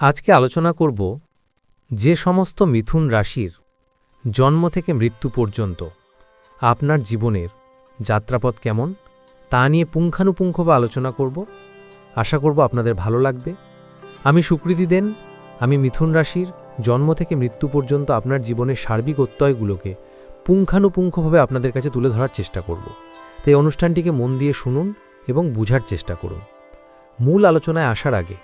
আজকে আলোচনা করব যে সমস্ত মিথুন রাশির জন্ম থেকে মৃত্যু পর্যন্ত আপনার জীবনের যাত্রাপথ কেমন, তা নিয়ে পুঙ্খানুপুঙ্খভাবে আলোচনা করব। আশা করব আপনাদের ভালো লাগবে। আমি সুকৃতি দেন, আমি মিথুন রাশির জন্ম থেকে মৃত্যু পর্যন্ত আপনার জীবনের সার্বিক অত্যয়গুলোকে পুঙ্খানুপুঙ্খভাবে আপনাদের কাছে তুলে ধরার চেষ্টা করব। তাই অনুষ্ঠানটিকে মন দিয়ে শুনুন এবং বুঝার চেষ্টা করুন। মূল আলোচনায় আসার আগে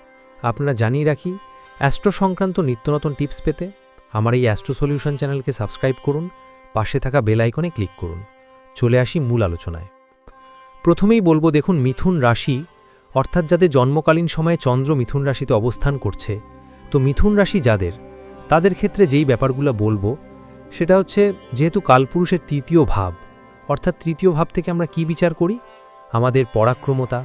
আপনারা জানিয়ে রাখি অ্যাস্ট্রো সংক্রান্ত নিত্যনতুন টিপস পেতে আমার এই অ্যাস্ট্রো সলিউশন চ্যানেলকে সাবস্ক্রাইব করুন, পাশে থাকা বেল আইকনে ক্লিক করুন। চলে আসি মূল আলোচনায়। প্রথমেই বলব দেখুন, মিথুন রাশি, অর্থাৎ যাদের জন্মকালীন সময়ে চন্দ্র মিথুন রাশিতে অবস্থান করছে, তো মিথুন রাশি যাদের, তাদের ক্ষেত্রে যেই ব্যাপারগুলো বলব, সেটা হচ্ছে যেহেতু কালপুরুষের তৃতীয় ভাব, অর্থাৎ তৃতীয় ভাব থেকে আমরা কি বিচার করি? আমাদের পরাক্রমতা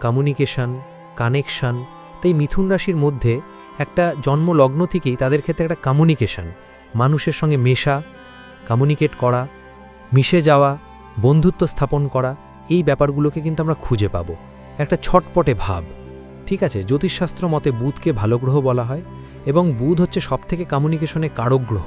কমিউনিকেশন কানেকশন তাই মিথুন রাশির মধ্যে একটা জন্মলগ্ন থেকেই তাদের ক্ষেত্রে একটা কমিউনিকেশন মানুষের সঙ্গে মেশা কমিউনিকেট করা, মিশে যাওয়া, বন্ধুত্ব স্থাপন করা, এই ব্যাপারগুলোকে কিন্তু আমরা খুঁজে পাব। একটা ছটপটে ভাব, ঠিক আছে? জ্যোতিষশাস্ত্র মতে বুধকে ভালো গ্রহ বলা হয় এবং বুধ হচ্ছে সবথেকে কমিউনিকেশনে কারক গ্রহ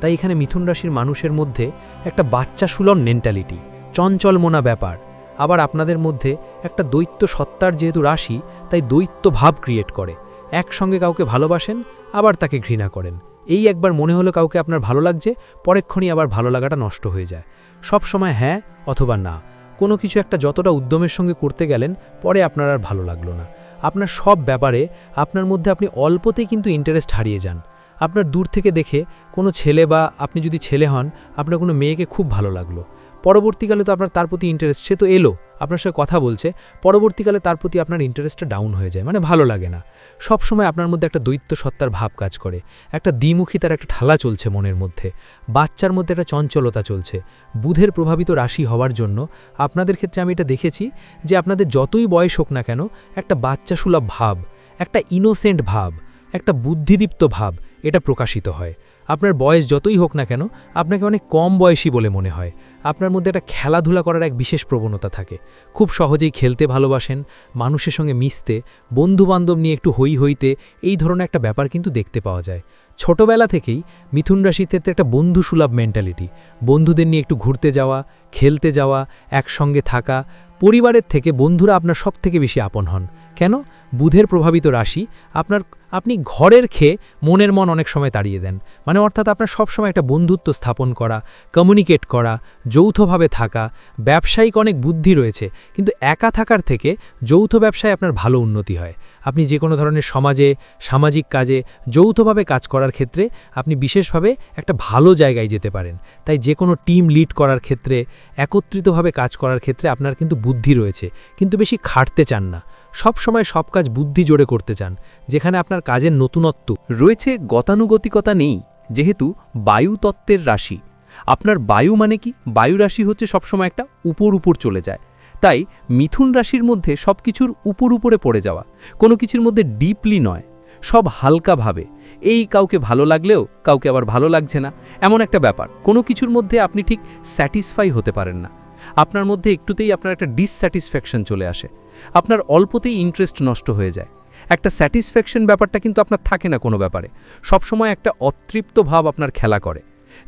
তাই এখানে মিথুন রাশির মানুষের মধ্যে একটা বাচ্চা সুলভ মেন্টালিটি চঞ্চল মোনা ব্যাপার। আবার আপনাদের মধ্যে একটা দৈত্য সত্তার যেহেতু রাশি, তাই দৈত্য ভাব ক্রিয়েট করে। একসঙ্গে কাউকে ভালোবাসেন, আবার তাকে ঘৃণা করেন। এই একবার মনে হলো কাউকে আপনার ভালো লাগছে, পরেক্ষণই আবার ভালো লাগাটা নষ্ট হয়ে যায়। সব সময় হ্যাঁ অথবা না। কোনো কিছু একটা যতটা উদ্যমের সঙ্গে করতে গেলেন, পরে আপনার আর ভালো লাগল না। আপনার সব ব্যাপারে আপনার মধ্যে আপনি অল্পতেই কিন্তু ইন্টারেস্ট হারিয়ে যান। আপনার দূর থেকে দেখে কোনো ছেলে বা আপনি যদি ছেলে হন, আপনার কোনো মেয়েকে খুব ভালো লাগল। পরবর্তীকালে তো আপনার তার প্রতি ইন্টারেস্ট সে তো এলো, আপনার সাথে কথা বলছে, পরবর্তীকালে তার প্রতি আপনার ইন্টারেস্টটা ডাউন হয়ে যায় মানে ভালো লাগে না। সব সময় আপনার মধ্যে একটা দৈত্য সত্তার ভাব কাজ করে, একটা দ্বিমুখিতার একটা ঠালা চলছে মনের মধ্যে, বাচ্চার মধ্যে একটা চঞ্চলতা চলছে। বুধের প্রভাবিত রাশি হওয়ার জন্য আপনাদের ক্ষেত্রে আমি এটা দেখেছি যে আপনাদের যতই বয়স হোক না কেন, একটা বাচ্চা সুলভ ভাব, একটা ইনোসেন্ট ভাব, একটা বুদ্ধিদীপ্ত ভাব, এটা প্রকাশিত হয়। আপনার বয়স যতই হোক না কেন, আপনাকে অনেক কম বয়সী বলে মনে হয়। আপনার মধ্যে একটা খেলাধুলা করার এক বিশেষ প্রবণতা থাকে। খুব সহজেই খেলতে ভালোবাসেন, মানুষের সঙ্গে মিশতে, বন্ধুবান্ধব নিয়ে একটু হই হইতে, এই ধরনের একটা ব্যাপার কিন্তু দেখতে পাওয়া যায়। ছোটবেলা থেকেই মিথুন রাশির ক্ষেত্রে একটা বন্ধুসুলভ মেন্টালিটি বন্ধুদের নিয়ে একটু ঘুরতে যাওয়া, খেলতে যাওয়া, একসঙ্গে থাকা, পরিবারের থেকে বন্ধুরা আপনার সব থেকে বেশি আপন হন। কেন? বুধের প্রভাবিত রাশি আপনার আপনি ঘরের খেয়ে মনের মন অনেক সময় তাড়িয়ে দেন। মানে অর্থাৎ আপনার সবসময় একটা বন্ধুত্ব স্থাপন করা কমিউনিকেট করা, যৌথভাবে থাকা, ব্যবসায়িক অনেক বুদ্ধি রয়েছে, কিন্তু একা থাকার থেকে যৌথ ব্যবসায় আপনার ভালো উন্নতি হয়। আপনি যে কোনো ধরনের সমাজে, সামাজিক কাজে যৌথভাবে কাজ করার ক্ষেত্রে আপনি বিশেষভাবে একটা ভালো জায়গায় যেতে পারেন। তাই যে কোনো টিম লিড করার ক্ষেত্রে, একত্রিতভাবে কাজ করার ক্ষেত্রে আপনার কিন্তু বুদ্ধি রয়েছে, কিন্তু বেশি খাটতে চান না। সব সময় সব কাজ বুদ্ধি জোরে করতে চান, যেখানে আপনার কাজের নতুনত্ব। রয়েছে গতানুগতিকতা নেই, যেহেতু বায়ু তত্ত্বের রাশি। আপনার বায়ু মানে কি? বায়ু রাশি হচ্ছে সবসময় একটা উপর উপর চলে যায়। তাই মিথুন রাশির মধ্যে সব কিছুর উপর উপরে পড়ে যাওয়া, কোনো কিছুর মধ্যে ডিপলি নয়, সব হালকাভাবে এই কাউকে ভালো লাগলেও কাউকে আবার ভালো লাগছে না, এমন একটা ব্যাপার। কোনো কিছুর মধ্যে আপনি ঠিক স্যাটিসফাই হতে পারেন না। আপনার মধ্যে একটুতেই আপনার একটা ডিসস্যাটিসফ্যাকশন চলে আসে। আপনার অল্পতেই ইন্টারেস্ট নষ্ট হয়ে যায়। একটা স্যাটিসফ্যাকশন ব্যাপারটা কিন্তু আপনার থাকে না কোনো ব্যাপারে। সবসময় একটা অতৃপ্ত ভাব আপনার খেলা করে।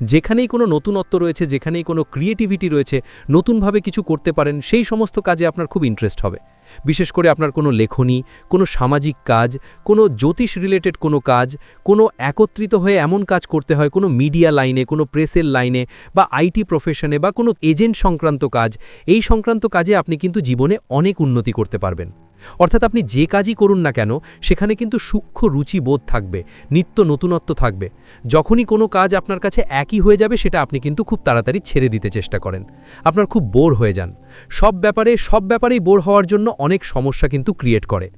যেখানেই কোনো নতুনত্ব রয়েছে, যেখানেই কোনো ক্রিয়েটিভিটি রয়েছে, নতুনভাবে কিছু করতে পারেন, সেই সমস্ত কাজে আপনার খুব ইন্টারেস্ট হবে। বিশেষ করে আপনার কোনো লেখনী, কোনো সামাজিক কাজ, কোনো জ্যোতিষ রিলেটেড কোনো কাজ, কোনো একত্রিত হয়ে এমন কাজ করতে হয়, কোনো মিডিয়া লাইনে কোনো প্রেসের লাইনে বা আইটি প্রফেশনে বা কোনো এজেন্ট সংক্রান্ত কাজ, এই সংক্রান্ত কাজে আপনি কিন্তু জীবনে অনেক উন্নতি করতে পারবেন। অর্থাৎ আপনি যে কাজই করুন না কেন, সেখানে কিন্তু সূক্ষ্ম রুচি বোধ থাকবে, নিত্য নতুনত্ব থাকবে। যখনই কোনো কাজ আপনার কাছে একই হয়ে যাবে, সেটা আপনি কিন্তু খুব তাড়াতাড়ি ছেড়ে দিতে চেষ্টা করেন। আপনার খুব বোর হয়ে যান। সব ব্যাপারে, সব ব্যাপারেই বোর হওয়ার জন্য অনেক সমস্যা কিন্তু ক্রিয়েট করে।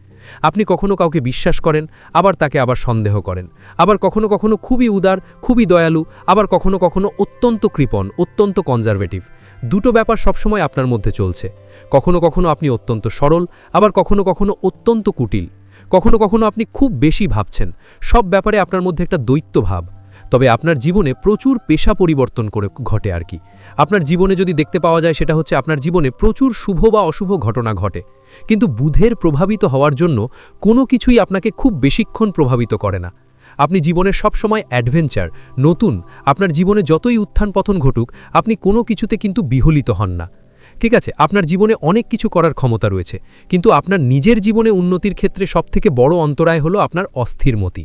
আপনি কখনো কাউকে বিশ্বাস করেন, আবার তাকে আবার সন্দেহ করেন। আবার কখনো কখনো খুবই উদার, খুবই দয়ালু, আবার কখনো কখনো অত্যন্ত কৃপণ, অত্যন্ত কনজারভেটিভ দুটো ব্যাপার সবসময় আপনার মধ্যে চলছে। কখনো কখনো আপনি অত্যন্ত সরল, আবার কখনো কখনো অত্যন্ত কুটিল। কখনো কখনো আপনি খুব বেশি ভাবছেন। সব ব্যাপারে আপনার মধ্যে একটা দৈত্য ভাব। তবে আপনার জীবনে প্রচুর পেশা পরিবর্তন করে ঘটে আর কি। আপনার জীবনে যদি দেখতে পাওয়া যায় সেটা হচ্ছে আপনার জীবনে প্রচুর শুভ বা অশুভ ঘটনা ঘটে। কিন্তু বুধের প্রভাবিত হওয়ার জন্য কোনো কিছুই আপনাকে খুব বেশিক্ষণ প্রভাবিত করে না। আপনি জীবনে সবসময় অ্যাডভেঞ্চার, নতুন, আপনার জীবনে যতই উত্থান পতন ঘটুক, আপনি কোনো কিছুতে কিন্তু বিহলিত হন না। ঠিক আছে, আপনার জীবনে অনেক কিছু করার ক্ষমতা রয়েছে, কিন্তু আপনার নিজের জীবনে উন্নতির ক্ষেত্রে সবথেকে বড় অন্তরায় হলো আপনার অস্থির মতি।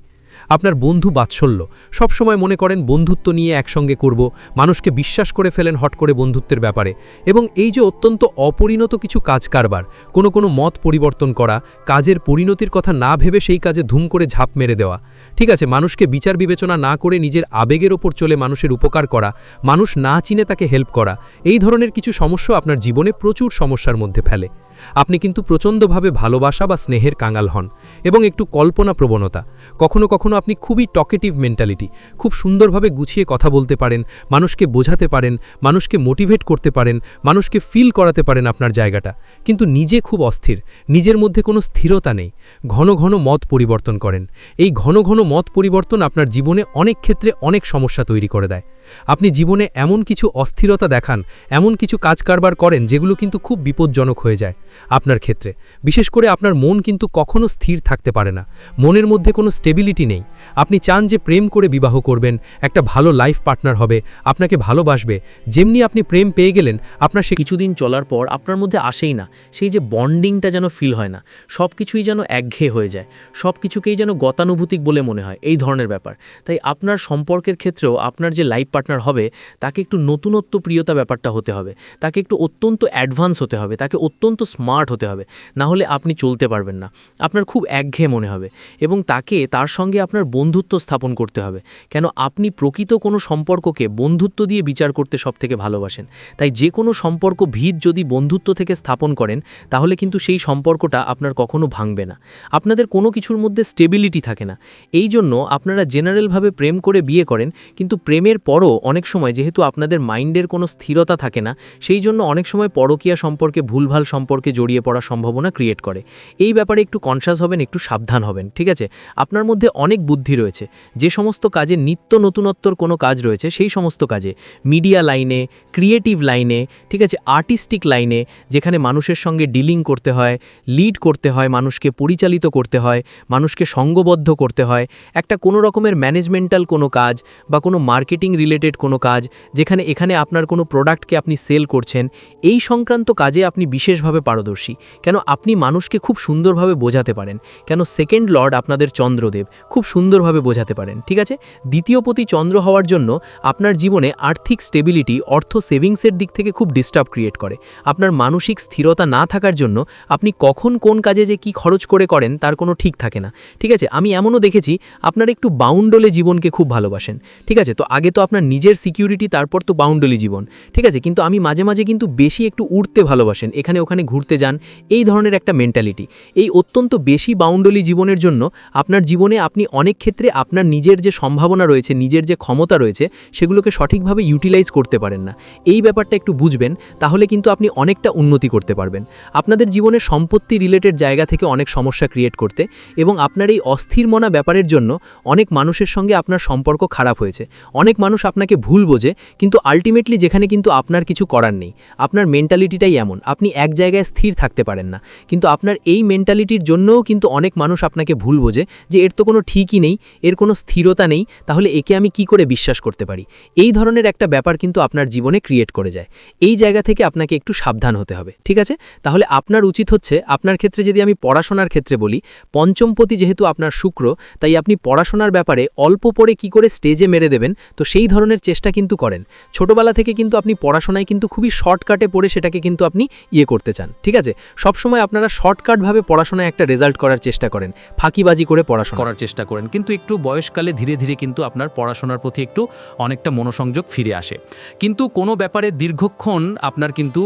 আপনার বন্ধু বাৎসল্য। সবসময় মনে করেন বন্ধুত্ব নিয়ে একসঙ্গে করব, মানুষকে বিশ্বাস করে ফেলেন হট করে বন্ধুত্বের ব্যাপারে। এবং এই যে অত্যন্ত অপরিণত কিছু কাজ কারবার, কোনো কোনো মত পরিবর্তন করা, কাজের পরিণতির কথা না ভেবে সেই কাজে ধুম করে ঝাঁপ মেরে দেওয়া। ঠিক আছে, মানুষকে বিচার বিবেচনা না করে নিজের আবেগের ওপর চলে মানুষের উপকার করা, মানুষ না চিনে তাকে হেল্প করা, এই ধরনের কিছু সমস্যা আপনার জীবনে প্রচুর সমস্যার মধ্যে ফেলে। আপনি কিন্তু প্রচণ্ডভাবে ভালোবাসা বা স্নেহের কাঙাল হন, এবং একটু কল্পনা প্রবণতা কখনো কখনো আপনি খুবই টকেটিভ মেন্টালিটি খুব সুন্দরভাবে গুছিয়ে কথা বলতে পারেন, মানুষকে বোঝাতে পারেন, মানুষকে মোটিভেট করতে পারেন, মানুষকে ফিল করাতে পারেন আপনার জায়গাটা। কিন্তু নিজে খুব অস্থির, নিজের মধ্যে কোনো স্থিরতা নেই। ঘন ঘন মত পরিবর্তন করেন। এই ঘন ঘন মত পরিবর্তন আপনার জীবনে অনেক ক্ষেত্রে অনেক সমস্যা তৈরি করে দেয়। আপনি জীবনে এমন কিছু অস্থিরতা দেখান, এমন কিছু কাজ কারবার করেন যেগুলো কিন্তু খুব বিপজ্জনক হয়ে যায় আপনার ক্ষেত্রে। বিশেষ করে আপনার মন কিন্তু কখনো স্থির থাকতে পারে না। মনের মধ্যে কোনো স্টেবিলিটি নেই। আপনি চান যে প্রেম করে বিবাহ করবেন, একটা ভালো লাইফ পার্টনার হবে, আপনাকে ভালোবাসবে। যেমনি আপনি প্রেম পেয়ে গেলেন, আপনার সে কিছুদিন চলার পর আপনার মধ্যে আসেই না। সেই যে বন্ডিংটা যেন ফিল হয় না। সব কিছুই যেন একঘেয়ে হয়ে যায়। সব কিছুকেই যেন গতানুভূতিক বলে মনে হয়। এই ধরনের ব্যাপার। তাই আপনার সম্পর্কের ক্ষেত্রেও আপনার যে লাইফ পার্টনার হবে, তাকে একটু নতুনত্ব প্রিয়তা ব্যাপারটা হতে হবে। তাকে একটু অত্যন্ত অ্যাডভান্স হতে হবে, তাকে অত্যন্ত স্মার্ট হতে হবে। না হলে আপনি চলতে পারবেন না। আপনার খুব একঘেয়ে মনে হবে এবং তাকে তার সঙ্গে আপনার বন্ধুত্ব স্থাপন করতে হবে। কেন? আপনি প্রকৃত কোনো সম্পর্ককে বন্ধুত্ব দিয়ে বিচার করতে সবথেকে ভালোবাসেন। তাই যে কোনো সম্পর্ক ভিত যদি বন্ধুত্ব থেকে স্থাপন করেন, তাহলে কিন্তু সেই সম্পর্কটা আপনার কখনো ভাঙবে না। আপনাদের কোনো কিছুর মধ্যে স্টেবিলিটি থাকে না। এই জন্য আপনারা জেনারেলভাবে প্রেম করে বিয়ে করেন, কিন্তু প্রেমের পরও অনেক সময় যেহেতু আপনাদের মাইন্ডের কোনো স্থিরতা থাকে না, সেই জন্য অনেক সময় পরকীয়া সম্পর্কে, ভুলভাল সম্পর্কে জড়িয়ে পড়ার সম্ভাবনা ক্রিয়েট করে। এই ব্যাপারে একটু কনসাস হবেন, একটু সাবধান হবেন, ঠিক আছে? আপনার মধ্যে অনেক বুদ্ধি রয়েছে। যে সমস্ত কাজে নিত্য নতুনত্বর কোনো কাজ রয়েছে, সেই সমস্ত কাজে। মিডিয়া লাইনে ক্রিয়েটিভ লাইনে ঠিক আছে? আর্টিস্টিক লাইনে যেখানে মানুষের সঙ্গে ডিলিং করতে হয় লিড করতে হয়, মানুষকে পরিচালিত করতে হয়, মানুষকে সঙ্গবদ্ধ করতে হয়। একটা কোনো রকমের ম্যানেজমেন্টাল কোনো কাজ বা কোনো মার্কেটিং রিলেটেড কোনো কাজ, যেখানে এখানে আপনার কোনো প্রোডাক্টকে আপনি সেল করছেন, এই সংক্রান্ত কাজে আপনি বিশেষভাবে পারদর্শী। কেন আপনি মানুষকে খুব সুন্দরভাবে বোঝাতে পারেন। কেন সেকেন্ড লর্ড আপনাদের চন্দ্রদেব, খুব সুন্দরভাবে বোঝাতে পারেন, ঠিক আছে? দ্বিতীয় পতি চন্দ্র হওয়ার জন্য আপনার জীবনে আর্থিক স্টেবিলিটি অর্থ সেভিংসের দিক থেকে খুব ডিস্টার্ব ক্রিয়েট করে। আপনার মানসিক স্থিরতা না থাকার জন্য আপনি কখন কোন কাজে যে কি খরচ করে করেন, তার কোনো ঠিক থাকে না। ঠিক আছে? আমি এমনও দেখেছি, আপনার একটু বাউন্ডলে জীবনকে খুব ভালোবাসেন, ঠিক আছে? তো আগে তো আপনার নিজের সিকিউরিটি তারপর তো বাউন্ডলি জীবন। ঠিক আছে? কিন্তু আমি মাঝে মাঝে কিন্তু বেশি একটু উঠতে ভালোবাসেন। এখানে ওখানে ঘুরতে যান। এই ধরনের একটা মেন্টালিটি এই অত্যন্ত বেশি বাউন্ডলি জীবনের জন্য আপনার জীবনে আপনি অনেক ক্ষেত্রে আপনার নিজের যে সম্ভাবনা রয়েছে, নিজের যে ক্ষমতা রয়েছে, সেগুলোকে সঠিকভাবে ইউটিলাইজ করতে পারেন না। এই ব্যাপারটা একটু বুঝবেন, তাহলে কিন্তু আপনি অনেকটা উন্নতি করতে পারবেন। আপনাদের জীবনে সম্পত্তি রিলেটেড জায়গা থেকে অনেক সমস্যা ক্রিয়েট করতে এবং আপনার এই অস্থির মনা ব্যাপারের জন্য অনেক মানুষের সঙ্গে আপনার সম্পর্ক খারাপ হয়েছে। অনেক মানুষ আপনাকে ভুল বোঝে, কিন্তু আলটিমেটলি যেখানে কিন্তু আপনার কিছু করার নেই। আপনার মেন্টালিটিটাই এমন। আপনি এক জায়গায় স্থির থাকতে পারেন না। কিন্তু আপনার এই মেন্টালিটির জন্যও কিন্তু অনেক মানুষ আপনাকে ভুল বোঝে যে এর তো কোনো ঠিকই নেই, এর কোনো স্থিরতা নেই, তাহলে একে আমি কি করে বিশ্বাস করতে পারি? এই ধরনের একটা ব্যাপার কিন্তু আপনার জীবনে ক্রিয়েট করে যায়। এই জায়গা থেকে আপনাকে একটু সাবধান হতে হবে, ঠিক আছে? তাহলে আপনার উচিত হচ্ছে, আপনার ক্ষেত্রে যদি আমি পড়াশোনার ক্ষেত্রে বলি, পঞ্চমপতি যেহেতু আপনার শুক্র, তাই আপনি পড়াশোনার ব্যাপারে অল্প পরে কি করে স্টেজে মেরে দেবেন, তো সেই ধরনের চেষ্টা কিন্তু করেন। ছোটবেলা থেকে কিন্তু আপনি পড়াশোনায় কিন্তু খুবই শর্টকাটে পড়ে সেটাকে কিন্তু আপনি ইয়ে করতে চান, ঠিক আছে? সবসময় আপনারা শর্টকাটভাবে পড়াশোনায় একটা রেজাল্ট করার চেষ্টা করেন, ফাঁকিবাজি করে পড়াশোনা। করার চেষ্টা করেন, কিন্তু একটু বয়সকালে ধীরে ধীরে কিন্তু আপনার পড়াশোনার প্রতি একটু অনেকটা মনোসংযোগ ফিরে আসে। কিন্তু কোনো ব্যাপারে দীর্ঘক্ষণ আপনার কিন্তু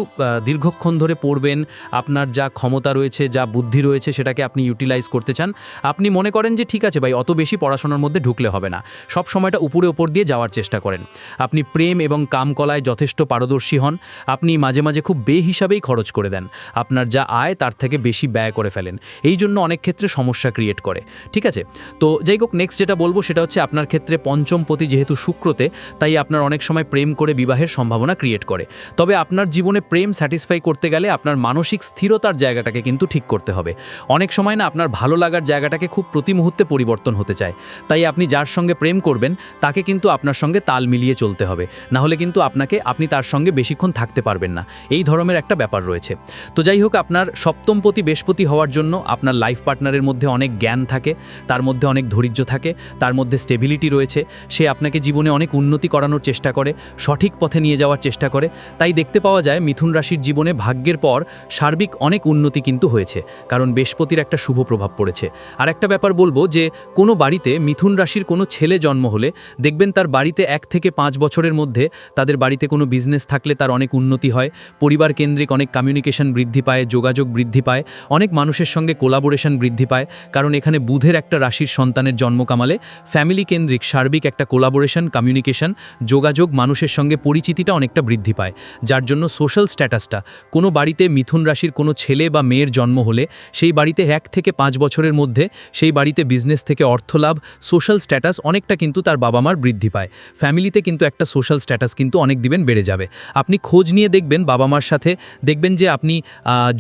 দীর্ঘক্ষণ ধরে পড়বেন, আপনার যা ক্ষমতা রয়েছে, যা বুদ্ধি রয়েছে সেটাকে আপনি ইউটিলাইজ করতে চান, আপনি মনে করেন যে ঠিক আছে ভাই, অত বেশি পড়াশোনার মধ্যে ঢুকলে হবে না। সব সময়টা উপরে উপর দিয়ে যাওয়ার চেষ্টা করেন। আপনি প্রেম এবং কামকলায় যথেষ্ট পারদর্শী হন। আপনি মাঝে মাঝে খুব বে হিসাবেই খরচ করে দেন। আপনার যা আয়, তার থেকে বেশি ব্যয় করে ফেলেন। এই জন্য অনেক ক্ষেত্রে সমস্যা ক্রিয়েট করে। ঠিক আছে? তো যাই হোক নেক্সট যেটা বলব সেটা হচ্ছে আপনার ক্ষেত্রে পঞ্চমপতি যেহেতু শুক্রতে, তাই আপনার অনেক সময় প্রেম করে বিবাহের সম্ভাবনা ক্রিয়েট করে। তবে আপনার জীবনে প্রেম স্যাটিসফাই করতে গেলে আপনার মানসিক স্থিরতার জায়গাটাকে কিন্তু ঠিক করতে হবে। অনেক সময় না আপনার ভালো লাগার জায়গাটাকে খুব প্রতি মুহূর্তে পরিবর্তন হতে চায়। তাই আপনি যার সঙ্গে প্রেম করবেন, তাকে কিন্তু আপনার সঙ্গে তাল মিলিয়ে চলতে হবে। না হলে কিন্তু আপনাকে, আপনি তার সঙ্গে বেশিক্ষণ থাকতে পারবেন না। এই ধরনের একটা ব্যাপার রয়েছে। তো যাই হোক, আপনার সপ্তমপতি, বৃহস্পতি হওয়ার জন্য আপনার লাইফ পার্টনারের মধ্যে অনেক জ্ঞান থাকে, তার মধ্যে অনেক ধৈর্য থাকে, তার মধ্যে স্টেবিলিটি রয়েছে, সে আপনাকে জীবনে অনেক উন্নতি করানোর চেষ্টা করে, সঠিক পথে নিয়ে যাওয়ার চেষ্টা করে। তাই দেখতে পাওয়া যায়, মিথুন রাশির জীবনে ভাগ্যের পর সার্বিক অনেক উন্নতি কিন্তু হয়েছে, কারণ বৃহস্পতির একটা শুভ প্রভাব পড়েছে। আর একটা ব্যাপার বলব যে, কোনো বাড়িতে মিথুন রাশির কোনো ছেলে জন্ম হলে দেখবেন তার বাড়িতে এক থেকে পাঁচ বছরের মধ্যে তাদের বাড়িতে কোনো বিজনেস থাকলে তার অনেক উন্নতি হয়, পরিবার কেন্দ্রিক অনেক কমিউনিকেশন বৃদ্ধি পায়, যোগাযোগ বৃদ্ধি পায়, অনেক মানুষের সঙ্গে কোলাবোরেশন বৃদ্ধি পায়, কারণ এখানে বুধের একটা রাশির সন্তানের জন্ম কামালে ফ্যামিলি কেন্দ্রিক সার্বিক একটা কোলাবোরেশন কমিউনিকেশন যোগাযোগ মানুষের সঙ্গে পরিচিতিটা অনেকটা বৃদ্ধি পায়, যার জন্য সোশ্যাল স্ট্যাটাসটা কোনো বাড়িতে মিথুন রাশির কোনো ছেলে বা মেয়ের জন্ম হলে সেই বাড়িতে এক থেকে পাঁচ বছরের মধ্যে সেই বাড়িতে বিজনেস থেকে অর্থলাভ সোশ্যাল স্ট্যাটাস অনেকটা কিন্তু তার বাবা মার বৃদ্ধি পায়। ফ্যামিলিতে কিন্তু একটা সোশ্যাল স্ট্যাটাস কিন্তু অনেক দিবেন বেড়ে যাবে। আপনি খোঁজ নিয়ে দেখবেন বাবা মার সাথে, দেখবেন যে আপনি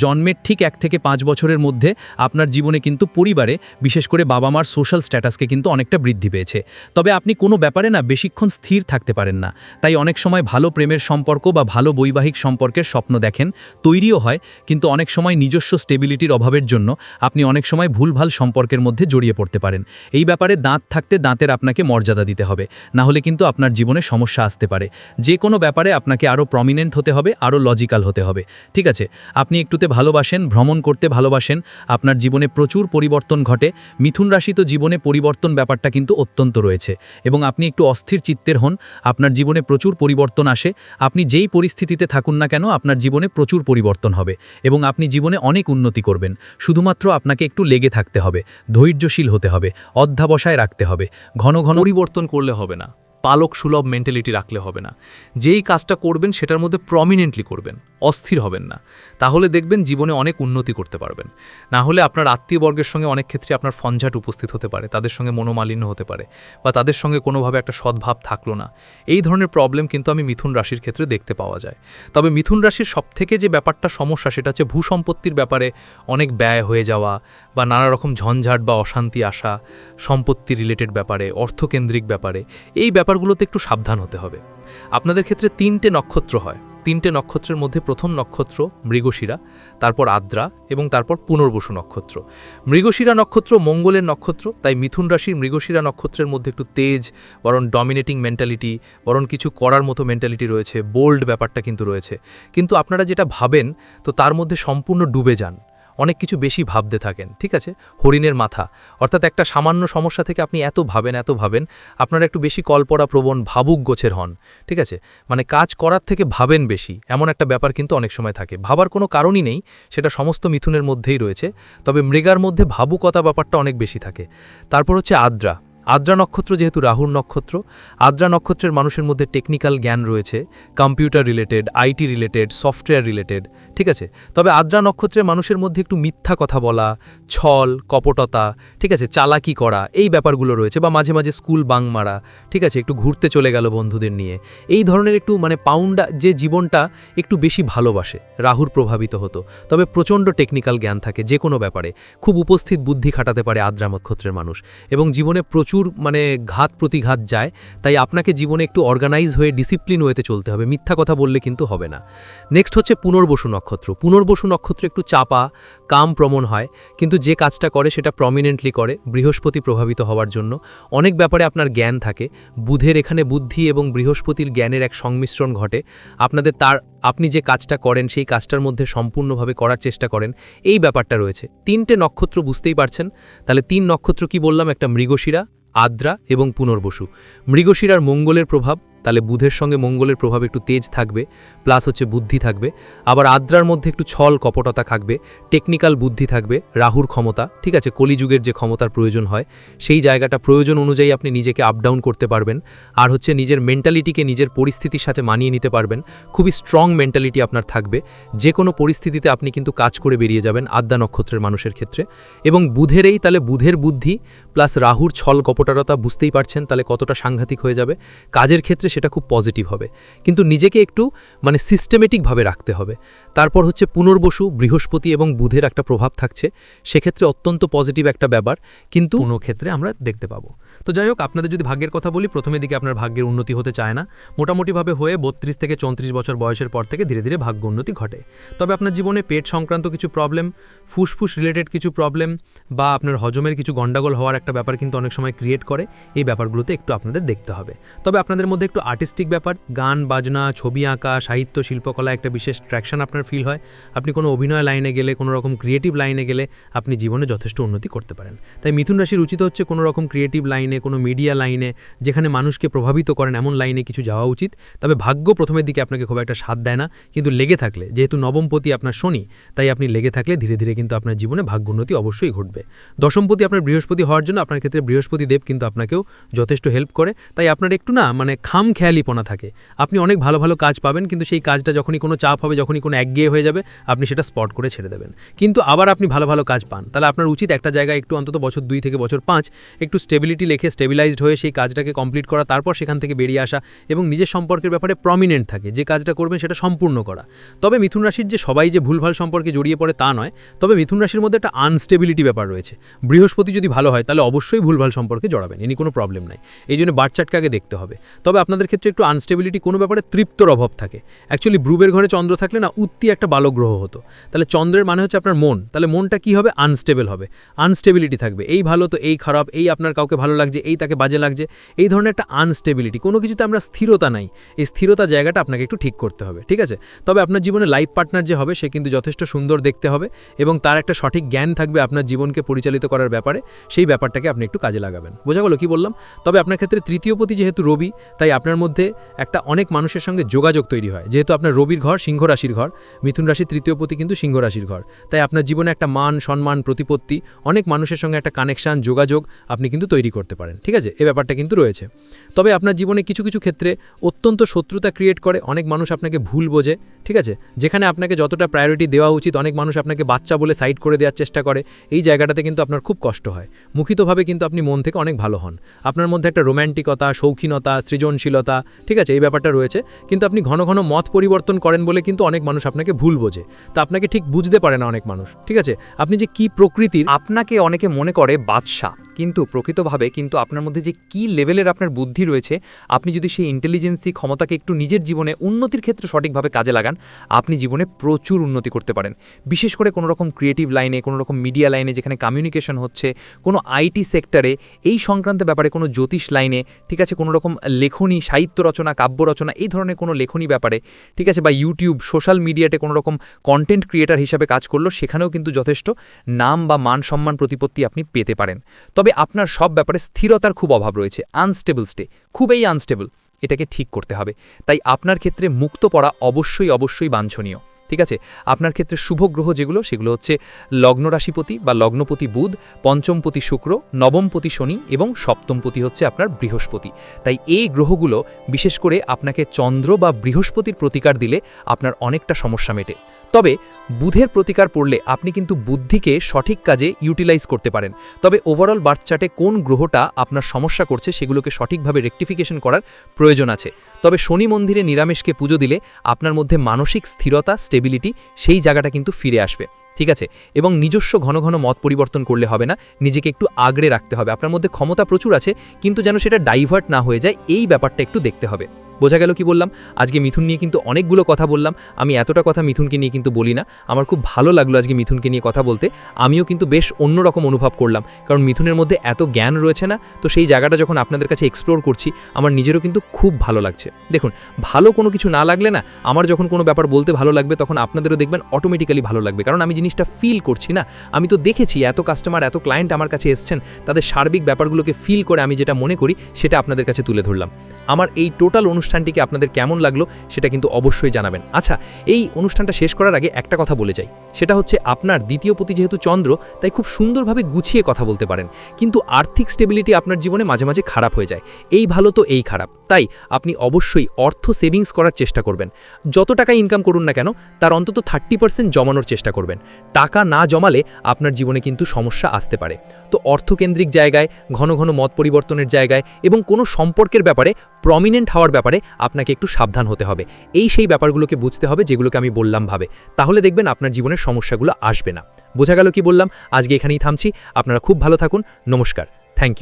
জন্মের ঠিক এক থেকে পাঁচ বছরের মধ্যে আপনার জীবনে কিন্তু পরিবারে বিশেষ করে বাবা মার সোশ্যাল স্ট্যাটাসকে কিন্তু অনেকটা বৃদ্ধি পেয়েছে। তবে আপনি কোনো ব্যাপারে না বেশিক্ষণ স্থির থাকতে পারেন না। তাই অনেক সময় ভালো প্রেমের সম্পর্ক বা ভালো বৈবাহিক সম্পর্কের স্বপ্ন দেখেন, তৈরিও হয়, কিন্তু অনেক সময় নিজস্ব স্টেবিলিটির অভাবের জন্য আপনি অনেক সময় ভুলভাল সম্পর্কের মধ্যে জড়িয়ে পড়তে পারেন। এই ব্যাপারে দাঁত থাকতে দাঁতের আপনাকে মর্যাদা দিতে হবে। না হলে কিন্তু আপনার জীবনে সমস্যা আসতে পারে। যে কোনো ব্যাপারে আপনাকে আরও প্রমিনেন্ট হতে হবে আরও লজিক্যাল হতে হবে। ঠিক আছে? আপনি একটুতে ভালোবাসেন, ভ্রমণ করতে ভালোবাসেন, আপনার জীবনে প্রচুর পরিবর্তন ঘটে, মিথুন রাশি তো জীবনে পরিবর্তন ব্যাপারটা কিন্তু অত্যন্ত রয়েছে। এবং আপনি একটু অস্থির চিত্তের হন, আপনার জীবনে প্রচুর পরিবর্তন আসে, আপনি যেই পরিস্থিতিতে থাকুন না কেন, আপনার জীবনে প্রচুর পরিবর্তন হবে। এবং আপনি জীবনে অনেক উন্নতি করবেন। শুধুমাত্র আপনাকে একটু লেগে থাকতে হবে, ধৈর্যশীল হতে হবে, অধ্যাবসায় রাখতে হবে, ঘন ঘন পরিবর্তন করলে হবে না। পালক সুলভ মেন্টালিটি রাখলে হবে না। যেই কাজটা করবেন সেটার মধ্যে প্রমিনেন্টলি করবেন, অস্থির হবেন না। তাহলে দেখবেন জীবনে অনেক উন্নতি করতে পারবেন। না হলে আপনার আত্মীয়বর্গের সঙ্গে অনেক ক্ষেত্রে আপনার ফঞ্ঝাট উপস্থিত হতে পারে, তাদের সঙ্গে মনোমালিন্য হতে পারে বা তাদের সঙ্গে কোনোভাবে একটা সদ্ভাব থাকল না। এই ধরনের প্রবলেম কিন্তু আমি মিথুন রাশির ক্ষেত্রে দেখতে পাওয়া যায়। তবে মিথুন রাশির সবথেকে যে ব্যাপারটা সমস্যা সেটা হচ্ছে ভূসম্পত্তির ব্যাপারে অনেক ব্যয় হয়ে যাওয়া বা নানা রকম ঝঞ্ঝাট বা অশান্তি আসা, সম্পত্তি রিলেটেড ব্যাপারে, অর্থকেন্দ্রিক ব্যাপারে। এই ব্যাপারগুলোতে একটু সাবধান হতে হবে। আপনাদের ক্ষেত্রে তিনটে নক্ষত্র হয়। তিনটে নক্ষত্রের মধ্যে প্রথম নক্ষত্র মৃগশিরা, তারপর আদ্রা এবং তারপর পুনর্বসু নক্ষত্র। মৃগশিরা নক্ষত্র মঙ্গলের নক্ষত্র, তাই মিথুন রাশির মৃগশিরা নক্ষত্রের মধ্যে একটু তেজ, বরং ডমিনেটিং মেন্টালিটি বরং কিছু করার মতো মেন্টালিটি রয়েছে। বোল্ড ব্যাপারটা কিন্তু রয়েছে। কিন্তু আপনারা যেটা ভাবেন, তো তার মধ্যে সম্পূর্ণ ডুবে যান। অনেক কিছু বেশি ভাবতে থাকেন, ঠিক আছে? হরিণের মাথা। অর্থাৎ একটা সামান্য সমস্যা থেকে আপনি এত ভাবেন এত ভাবেন, আপনারা একটু বেশি কলপরা প্রবণ ভাবুক গোছের হন, ঠিক আছে? মানে কাজ করার থেকে ভাবেন বেশি, এমন একটা ব্যাপার কিন্তু অনেক সময় থাকে। ভাবার কোনো কারণই নেই, সেটা সমস্ত মিথুনের মধ্যেই রয়েছে, তবে মৃগার মধ্যে ভাবুকতা ব্যাপারটা অনেক বেশি থাকে। তারপর হচ্ছে আদ্রা। আদ্রা নক্ষত্র যেহেতু রাহুর নক্ষত্র, আদ্রা নক্ষত্রের মানুষের মধ্যে টেকনিক্যাল জ্ঞান রয়েছে computer related IT related software related ঠিক আছে? তবে আদ্রা নক্ষত্রের মানুষের মধ্যে একটু মিথ্যা কথা বলা, ছল, কপটতা, ঠিক আছে? চালাকি করা, এই ব্যাপারগুলো রয়েছে বা মাঝে মাঝে স্কুল বাং মারা, ঠিক আছে? একটু ঘুরতে চলে গেল বন্ধুদের নিয়ে। এই ধরনের একটু মানে পাউন্ডা যে জীবনটা একটু বেশি ভালোবাসে, রাহুর প্রভাবিত হতো। তবে প্রচণ্ড টেকনিক্যাল জ্ঞান থাকে যে কোনো ব্যাপারে। খুব উপস্থিত বুদ্ধি খাটাতে পারে আদ্রা নক্ষত্রের মানুষ। এবং জীবনে প্রচুর মানে ঘাত প্রতিঘাত যায়, তাই আপনাকে জীবনে একটু অর্গানাইজ হয়ে ডিসিপ্লিন ওয়েতে চলতে হবে। মিথ্যা কথা বললে কিন্তু হবে না। নেক্সট হচ্ছে পুনর্বসু নক্ষত্র। পুনর্বসু নক্ষত্র একটু চাপা, কাম প্রমণ হয়, কিন্তু যে কাজটা করে সেটা প্রমিনেন্টলি করে, বৃহস্পতি প্রভাবিত হওয়ার জন্য। অনেক ব্যাপারে আপনার জ্ঞান থাকে। বুধের এখানে বুদ্ধি এবং বৃহস্পতির জ্ঞানের এক সংমিশ্রণ ঘটে। আপনাদের তার, আপনি যে কাজটা করেন, সেই কাজটার মধ্যে সম্পূর্ণভাবে করার চেষ্টা করেন। এই ব্যাপারটা রয়েছে। তিনটে নক্ষত্র বুঝতেই পারছেন। তাহলে তিন নক্ষত্র কি বললাম? একটা মৃগশিরা, আদ্রা এবং পুনর্বসু। মৃগশিরার মঙ্গলের প্রভাব তাহলে বুধের সঙ্গে মঙ্গলের প্রভাব একটু তেজ থাকবে, প্লাস হচ্ছে বুদ্ধি থাকবে। আবার আদ্রার মধ্যে একটু ছল, কপটতা থাকবে, টেকনিক্যাল বুদ্ধি থাকবে, রাহুর ক্ষমতা, ঠিক আছে, কলিযুগের যে ক্ষমতার প্রয়োজন হয়, সেই জায়গাটা প্রয়োজন অনুযায়ী আপনি নিজেকে আপ ডাউন করতে পারবেন, আর হচ্ছে নিজের মেন্টালিটিকে নিজের পরিস্থিতির সাথে মানিয়ে নিতে পারবেন। খুবই স্ট্রং মেন্টালিটি আপনার থাকবে। যে কোনো পরিস্থিতিতে আপনি কিন্তু কাজ করে বেরিয়ে যাবেন আদ্যা নক্ষত্রের মানুষের ক্ষেত্রে। এবং বুধেরই তাহলে বুধের বুদ্ধি, প্লাস রাহুর ছল কপটারতা বুঝতেই পারছেন তাহলে কতটা সাংঘাতিক হয়ে যাবে। কাজের ক্ষেত্রে সেটা খুব পজিটিভ হবে। কিন্তু নিজেকে একটু মানে সিস্টেমেটিকভাবে রাখতে হবে। তারপর হচ্ছে পুনর্বসু, বৃহস্পতি এবং বুধের একটা প্রভাব থাকছে। সেক্ষেত্রে অত্যন্ত পজিটিভ একটা ব্যাপার। কিন্তু কোনো ক্ষেত্রে আমরা দেখতে পাবো। তো যাই হোক, আপনাদের যদি ভাগ্যের কথা বলি, প্রথমে দিকে আপনার ভাগ্যের উন্নতি হতে চায় না। মোটামুটিভাবে হয়ে বত্রিশ থেকে চৌত্রিশ বছর বয়সের পর থেকে ধীরে ধীরে ভাগ্য উন্নতি ঘটে। তবে আপনার জীবনে পেট সংক্রান্ত কিছু প্রবলেম ফুসফুস রিলেটেড কিছু প্রবলেম বা আপনার হজমের কিছু গন্ডাগোল হওয়ার একটা ব্যাপার কিন্তু অনেক সময় ক্রিয়েট করে। এই ব্যাপারগুলোতে একটু আপনাদের দেখতে হবে। তবে আপনাদের মধ্যে একটু আর্টিস্টিক ব্যাপার, গান, বাজনা, ছবি আঁকা, সাহিত্য, শিল্পকলা একটা বিশেষ ট্র্যাকশন আপনার ফিল হয়। আপনি কোনো অভিনয় লাইনে গেলে, কোনো রকম ক্রিয়েটিভ লাইনে গেলে আপনি জীবনে যথেষ্ট উন্নতি করতে পারেন। তাই মিথুন রাশির উচিত হচ্ছে কোনো রকম ক্রিয়েটিভ লাইনে কোনো মিডিয়া লাইনে যেখানে মানুষকে প্রভাবিত করেন এমন লাইনে কিছু যাওয়া উচিত। তবে ভাগ্য প্রথমের দিকে আপনাকে খুব একটা স্বাদ দেয় না। কিন্তু লেগে থাকলে, যেহেতু নবমপতি আপনার শনি, তাই আপনি লেগে থাকলে ধীরে ধীরে কিন্তু আপনার জীবনে ভাগ্য উন্নতি অবশ্যই ঘটবে। দশমপতি আপনার বৃহস্পতি হওয়ার জন্য আপনার ক্ষেত্রে বৃহস্পতি দেব কিন্তু আপনাকেও যথেষ্ট হেল্প করে। তাই আপনার একটু না মানে খাম খেয়ালিপনা থাকে। আপনি অনেক ভালো ভালো কাজ পাবেন, কিন্তু সেই কাজটা যখনই কোনো চাপ হবে, যখনই কোনো একগিয়ে হয়ে যাবে, আপনি সেটা স্পট করে ছেড়ে দেবেন। কিন্তু আবার আপনি ভালো ভালো কাজ পান, তাহলে আপনার উচিত একটা জায়গায় একটু অন্তত বছর দুই থেকে বছর পাঁচ একটু স্টেবিলিটি লেখে স্টেবিলাইজড হয়ে সেই কাজটাকে কমপ্লিট করা, তারপর সেখান থেকে বেরিয়ে আসা এবং নিজের সম্পর্কের ব্যাপারে প্রমিনেন্ট থাকে, যে কাজটা করবেন সেটা সম্পূর্ণ করা। তবে মিথুন রাশির যে সবাই যে ভুলভাল সম্পর্কে জড়িয়ে পড়ে তা নয়, তবে মিথুন রাশির মধ্যে একটা আনস্টেবিলিটি ব্যাপার রয়েছে। বৃহস্পতি যদি ভালো হয়, তাহলে অবশ্যই ভুলভাল সম্পর্কে জড়াবেন এনি কোনো প্রবলেম নাই। এই জন্য বাচ্চাটকে আগে দেখতে হবে। তবে আপনাদের ক্ষেত্রে একটু আনস্টেবিলিটি কোনো ব্যাপারে তৃপ্তর অভাব থাকে। অ্যাকচুয়ালি ব্রুবের ঘরে চন্দ্র থাকলে না উত্তি একটা বালক গ্রহ হতো। তাহলে চন্দ্রের মানে হচ্ছে আপনার মন। তাহলে মনটা কি হবে? আনস্টেবল হবে। আনস্টেবিলিটি থাকবে। এই ভালো তো, এই খারাপ, এই আপনার কাউকে ভালো লাগছে, এই তাকে বাজে লাগছে। এই ধরনের একটা আনস্টেবিলিটি কোনো কিছুতে আমরা স্থিরতা নাই। এই স্থিরতা জায়গাটা আপনাকে একটু ঠিক করতে হবে, ঠিক আছে? তবে আপনার জীবনে লাইফ পার্টনার যে হবে, সে কিন্তু যথেষ্ট সুন্দর দেখতে হবে এবং তার একটা সঠিক জ্ঞান থাকবে আপনার জীবনকে পরিচালিত করার ব্যাপারে। সেই ব্যাপারটাকে আপনি একটু কাজে লাগাবেন। বোঝা গেল কি বললাম? তবে আপনার ক্ষেত্রে তৃতীয়পতি যেহেতু রবি, তাই আপনার মধ্যে একটা অনেক মানুষের সঙ্গে যোগাযোগ তৈরি হয়। যেহেতু আপনার রবির ঘর, সিংহ রাশির ঘর, মিথুন রাশির তৃতীয়পতি কিন্তু সিংহ রাশির ঘর। তাই আপনার জীবনে একটা মান, সম্মান, প্রতিপত্তি, অনেক মানুষের সঙ্গে একটা কানেকশন যোগাযোগ আপনি কিন্তু তৈরি করতে পারেন। ঠিক আছে? এ ব্যাপারটা কিন্তু রয়েছে। তবে আপনার জীবনে কিছু কিছু ক্ষেত্রে অত্যন্ত শত্রুতা ক্রিয়েট করে, অনেক মানুষ আপনাকে ভুল বোঝে। ঠিক আছে? যেখানে আপনাকে যতটা প্রায়োরিটি দেওয়া উচিত, অনেক মানুষ আপনাকে বাচ্চা বলে সাইড করে দেওয়ার চেষ্টা করে, এই জায়গাটাতে কিন্তু আপনার খুব কষ্ট হয়। মুখিতভাবে কিন্তু আপনি মন থেকে অনেক ভালো হন। আপনার মধ্যে একটা রোম্যান্টিকতা শৌখিনতা সৃজনশীলতা ঠিক আছে, এই ব্যাপারটা রয়েছে। কিন্তু আপনি ঘন ঘন মত পরিবর্তন করেন বলে কিন্তু অনেক মানুষ আপনাকে ভুল বোঝে। তা আপনাকে ঠিক বুঝতে পারে না অনেক মানুষ, ঠিক আছে? আপনি যে কি প্রকৃতির আপনাকে অনেকে মনে করে বাদশাহ, কিন্তু প্রকৃতভাবে কিন্তু আপনার মধ্যে যে কি লেভেলের আপনার বুদ্ধি রয়েছে, আপনি যদি সেই ইন্টেলিজেন্সি ক্ষমতাকে একটু নিজের জীবনে উন্নতির ক্ষেত্রে সঠিকভাবে কাজে লাগান, আপনি জীবনে প্রচুর উন্নতি করতে পারেন। বিশেষ করে কোনো রকম ক্রিয়েটিভ লাইনে কোনো রকম মিডিয়া লাইনে যেখানে কমিউনিকেশন হচ্ছে, কোনো আইটি সেক্টরে এই সংক্রান্ত ব্যাপারে কোনো জ্যোতিষ লাইনে ঠিক আছে, কোনো রকম লেখনী সাহিত্য রচনা, কাব্য রচনা এই ধরনের কোনো লেখনী ব্যাপারে, ঠিক আছে, বা ইউটিউব, সোশ্যাল মিডিয়াতে কোনো রকম কন্টেন্ট ক্রিয়েটার হিসাবে কাজ করল সেখানেও কিন্তু যথেষ্ট নাম বা মান সম্মান প্রতিপত্তি আপনি পেতে পারেন। তবে আপনার সব ব্যাপারে স্থিরতার খুব অভাব রয়েছে আনস্টেবল স্টে খুবই আনস্টেবল এটাকে ঠিক করতে হবে। তাই আপনার ক্ষেত্রে মুক্ত পড়া অবশ্যই অবশ্যই বাঞ্ছনীয়। ঠিক আছে? আপনার ক্ষেত্রে শুভ গ্রহ যেগুলো, সেগুলো হচ্ছে লগ্ন রাশিপতি বা লগ্নপতি বুধ, পঞ্চমপতি শুক্র, নবমপতি শনি এবং সপ্তমপতি হচ্ছে আপনার বৃহস্পতি। তাই এই গ্রহগুলো বিশেষ করে আপনাকে চন্দ্র বা বৃহস্পতির প্রতিকার দিলে আপনার অনেকটা সমস্যা মেটে। তবে বুধের প্রতিকার পড়লে আপনি কিন্তু বুদ্ধিকে সঠিক কাজে ইউটিলাইজ করতে পারেন। তবে ওভারঅল বার্থ চার্টে কোন গ্রহটা আপনার সমস্যা করছে সেগুলোকে সঠিকভাবে রেকটিফিকেশন করার প্রয়োজন আছে। তবে শনি মন্দিরে নিরামিষকে পুজো দিলে আপনার মধ্যে মানসিক স্থিরতা স্টেবিলিটি সেই জায়গাটা কিন্তু ফিরে আসবে। ঠিক আছে? এবং নিজস্ব ঘন ঘন মত পরিবর্তন করলে হবে না, নিজেকে একটু আগড়ে রাখতে হবে। আপনার মধ্যে ক্ষমতা প্রচুর আছে, কিন্তু যেন সেটা ডাইভার্ট না হয়ে যায়, এই ব্যাপারটা একটু দেখতে হবে। বোঝা গেল কি বললাম? আজকে মিথুন নিয়ে কিন্তু অনেকগুলো কথা বললাম। আমি এতটা কথা মিথুনকে নিয়ে কিন্তু বলি না। আমার খুব ভালো লাগল আজকে মিথুনকে নিয়ে কথা বলতে। আমিও কিন্তু বেশ অন্যরকম অনুভব করলাম। কারণ মিথুনের মধ্যে এত জ্ঞান রয়েছে না? তো সেই জায়গাটা যখন আপনাদের কাছে এক্সপ্লোর করছি, আমার নিজেরও কিন্তু খুব ভালো লাগছে। দেখুন, ভালো কোনো কিছু না লাগলে না, আমার যখন কোনো ব্যাপার বলতে ভালো লাগবে, তখন আপনাদেরও দেখবেন অটোমেটিক্যালি ভালো লাগবে। কারণ আমি জিনিসটা ফিল করছি না। আমি তো দেখেছি এত কাস্টমার এত ক্লায়েন্ট আমার কাছে এসছেন, তাদের সার্বিক ব্যাপারগুলোকে ফিল করে আমি যেটা মনে করি, সেটা আপনাদের কাছে তুলে ধরলাম। আমার এই টোটাল অনুষ্ঠান অনুষ্ঠানটিকে আপনাদের কেমন লাগল সেটা কিন্তু অবশ্যই জানাবেন। আচ্ছা এই অনুষ্ঠানটা শেষ করার আগে একটা কথা বলে যাই। সেটা হচ্ছে আপনার দ্বিতীয় পতি যেহেতু চন্দ্র, তাই খুব সুন্দরভাবে গুছিয়ে কথা বলতে পারেন। কিন্তু আর্থিক স্টেবিলিটি আপনার জীবনে মাঝে মাঝে খারাপ হয়ে যায়। এই ভালো তো এই খারাপ। তাই আপনি অবশ্যই অর্থ সেভিংস করার চেষ্টা করবেন। যত টাকা ইনকাম করুন না কেন, তার অন্তত থার্টি পার্সেন্ট জমানোর চেষ্টা করবেন। টাকা না জমালে আপনার জীবনে কিন্তু সমস্যা আসতে পারে। তো অর্থকেন্দ্রিক জায়গায়, ঘন ঘন মত পরিবর্তনের জায়গায় এবং কোনো সম্পর্কের ব্যাপারে প্রমিনেন্ট হওয়ার ব্যাপারে আপনাকে একটু সাবধান হতে হবে। এই সেই ব্যাপারগুলোকে বুঝতে হবে যেগুলোকে আমি বললাম ভাবে। তাহলে দেখবেন আপনার জীবনের সমস্যাগুলো আসবে না। বোঝা গেল কি বললাম? আজকে এখানেই থামছি। আপনারা খুব ভালো থাকুন। নমস্কার। Thank you